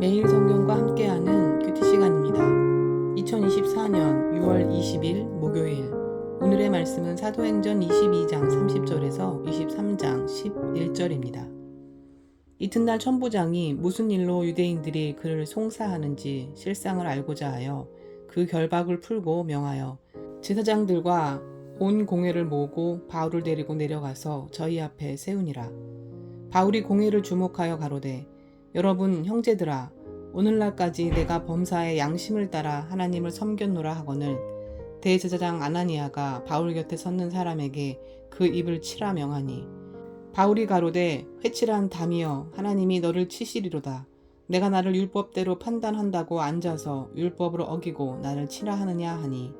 매일 성경과 함께하는 큐티 시간입니다. 2024년 6월 20일 목요일 오늘의 말씀은 사도행전 22장 30절에서 23장 11절입니다. 이튿날 천부장이 무슨 일로 유대인들이 그를 송사하는지 실상을 알고자 하여 그 결박을 풀고 명하여 제사장들과 온 공회를 모으고 바울을 데리고 내려가서 저희 앞에 세우니라. 바울이 공회를 주목하여 가로되 여러분 형제들아 오늘날까지 내가 범사의 양심을 따라 하나님을 섬겼노라 하거늘 대제사장 아나니아가 바울 곁에 섰는 사람에게 그 입을 치라 명하니 바울이 가로되 회칠한 담이여 하나님이 너를 치시리로다. 내가 나를 율법대로 판단한다고 앉아서 율법을 어기고 나를 치라 하느냐 하니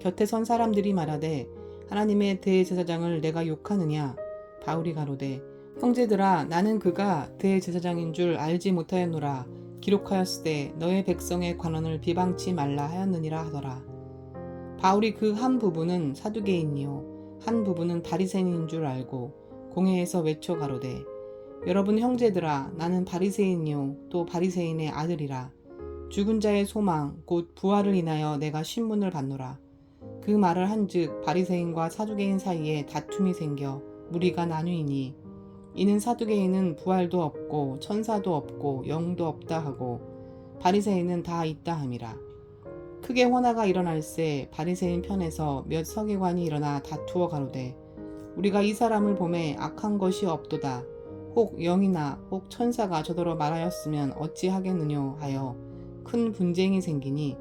곁에 선 사람들이 말하되 하나님의 대제사장을 내가 욕하느냐? 바울이 가로되 형제들아 나는 그가 대제사장인 줄 알지 못하였노라. 기록하였으되 너의 백성의 관원을 비방치 말라 하였느니라 하더라. 바울이 그 한 부분은 사두개인이요. 한 부분은 바리새인인 줄 알고 공회에서 외쳐 가로되 여러분 형제들아 나는 바리새인이요. 또 바리새인의 아들이라. 죽은 자의 소망 곧 부활을 인하여 내가 신문을 받노라. 그 말을 한즉 바리새인과 사두개인 사이에 다툼이 생겨 무리가 나뉘니 이는 사두개인은 부활도 없고 천사도 없고 영도 없다 하고 바리새인은 다 있다 함이라. 크게 혼화가 일어날새 바리새인 편에서 몇 서기관이 일어나 다투어 가로되 우리가 이 사람을 보매 악한 것이 없도다. 혹 영이나 혹 천사가 저더러 말하였으면 어찌하겠느뇨 하여 큰 분쟁이 생기니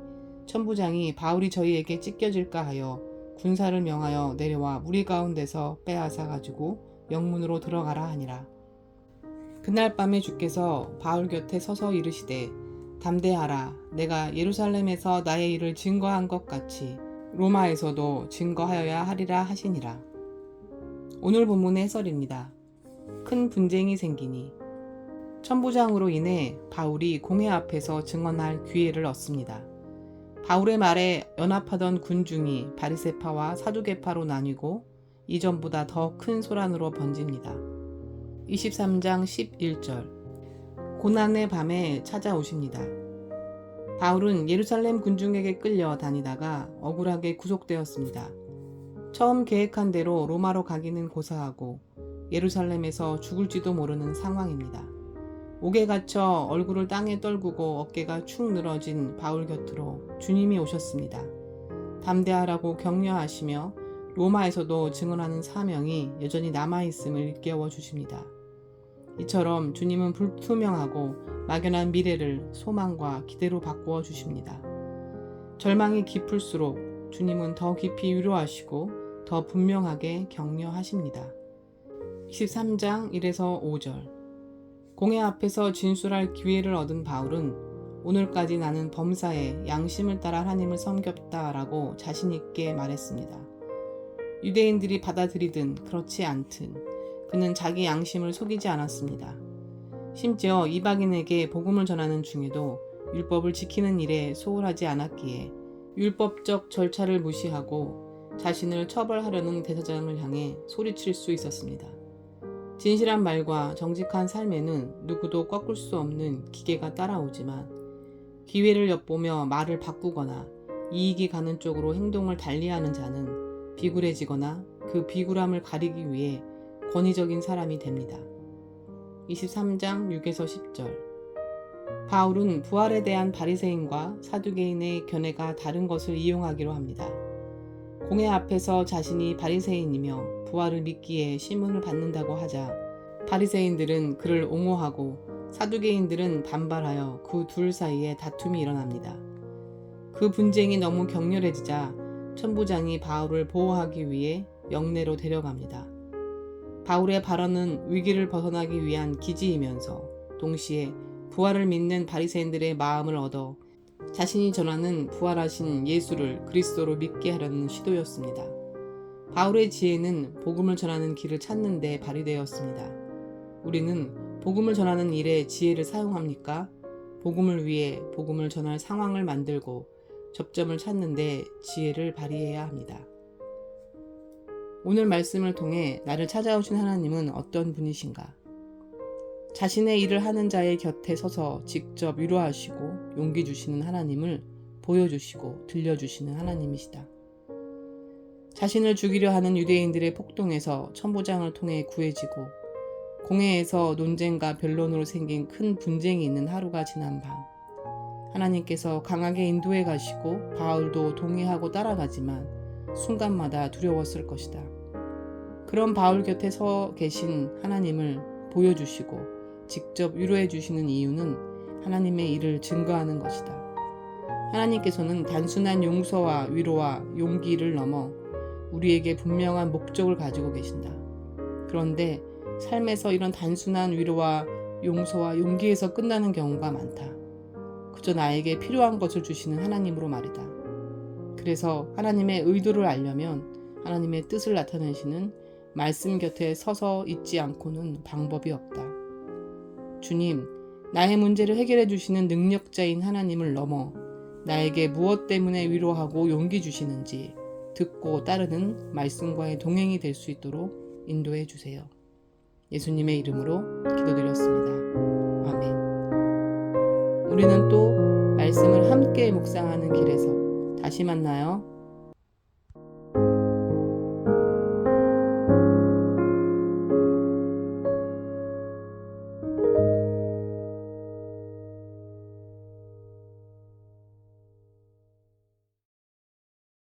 천부장이 바울이 저희에게 찢겨질까 하여 군사를 명하여 내려와 무리 가운데서 빼앗아 가지고 영문으로 들어가라 하니라. 그날 밤에 주께서 바울 곁에 서서 이르시되 담대하라 내가 예루살렘에서 나의 일을 증거한 것 같이 로마에서도 증거하여야 하리라 하시니라. 오늘 본문의 해설입니다. 큰 분쟁이 생기니 천부장으로 인해 바울이 공회 앞에서 증언할 기회를 얻습니다. 바울의 말에 연합하던 군중이 바리세파와 사두개파로 나뉘고 이전보다 더 큰 소란으로 번집니다. 23장 11절 고난의 밤에 찾아오십니다. 바울은 예루살렘 군중에게 끌려 다니다가 억울하게 구속되었습니다. 처음 계획한 대로 로마로 가기는 고사하고 예루살렘에서 죽을지도 모르는 상황입니다. 옥에 갇혀 얼굴을 땅에 떨구고 어깨가 축 늘어진 바울 곁으로 주님이 오셨습니다. 담대하라고 격려하시며 로마에서도 증언하는 사명이 여전히 남아있음을 일깨워 주십니다. 이처럼 주님은 불투명하고 막연한 미래를 소망과 기대로 바꾸어 주십니다. 절망이 깊을수록 주님은 더 깊이 위로하시고 더 분명하게 격려하십니다. 23장 1에서 5절 공회 앞에서 진술할 기회를 얻은 바울은 오늘까지 나는 범사에 양심을 따라 하나님을 섬겼다라고 자신있게 말했습니다. 유대인들이 받아들이든 그렇지 않든 그는 자기 양심을 속이지 않았습니다. 심지어 이방인에게 복음을 전하는 중에도 율법을 지키는 일에 소홀하지 않았기에 율법적 절차를 무시하고 자신을 처벌하려는 대사장을 향해 소리칠 수 있었습니다. 진실한 말과 정직한 삶에는 누구도 꺾을 수 없는 기계가 따라오지만 기회를 엿보며 말을 바꾸거나 이익이 가는 쪽으로 행동을 달리하는 자는 비굴해지거나 그 비굴함을 가리기 위해 권위적인 사람이 됩니다. 23장 6에서 10절 바울은 부활에 대한 바리새인과 사두개인의 견해가 다른 것을 이용하기로 합니다. 공회 앞에서 자신이 바리새인이며 부활을 믿기에 신문을 받는다고 하자 바리새인들은 그를 옹호하고 사두개인들은 반발하여 그 둘 사이에 다툼이 일어납니다. 그 분쟁이 너무 격렬해지자 천부장이 바울을 보호하기 위해 영내로 데려갑니다. 바울의 발언은 위기를 벗어나기 위한 기지이면서 동시에 부활을 믿는 바리새인들의 마음을 얻어 자신이 전하는 부활하신 예수를 그리스도로 믿게 하려는 시도였습니다. 바울의 지혜는 복음을 전하는 길을 찾는 데 발휘되었습니다. 우리는 복음을 전하는 일에 지혜를 사용합니까? 복음을 위해 복음을 전할 상황을 만들고 접점을 찾는데 지혜를 발휘해야 합니다. 오늘 말씀을 통해 나를 찾아오신 하나님은 어떤 분이신가? 자신의 일을 하는 자의 곁에 서서 직접 위로하시고 용기 주시는 하나님을 보여주시고 들려주시는 하나님이시다. 자신을 죽이려 하는 유대인들의 폭동에서 천부장을 통해 구해지고 공회에서 논쟁과 변론으로 생긴 큰 분쟁이 있는 하루가 지난 밤 하나님께서 강하게 인도해 가시고 바울도 동의하고 따라가지만 순간마다 두려웠을 것이다. 그런 바울 곁에 서 계신 하나님을 보여주시고 직접 위로해 주시는 이유는 하나님의 일을 증거하는 것이다. 하나님께서는 단순한 용서와 위로와 용기를 넘어 우리에게 분명한 목적을 가지고 계신다. 그런데 삶에서 이런 단순한 위로와 용서와 용기에서 끝나는 경우가 많다. 그저 나에게 필요한 것을 주시는 하나님으로 말이다. 그래서 하나님의 의도를 알려면 하나님의 뜻을 나타내시는 말씀 곁에 서서 있지 않고는 방법이 없다. 주님, 나의 문제를 해결해 주시는 능력자인 하나님을 넘어 나에게 무엇 때문에 위로하고 용기 주시는지 듣고 따르는 말씀과의 동행이 될 수 있도록 인도해 주세요. 예수님의 이름으로 기도드렸습니다. 아멘. 우리는 또 말씀을 함께 묵상하는 길에서 다시 만나요.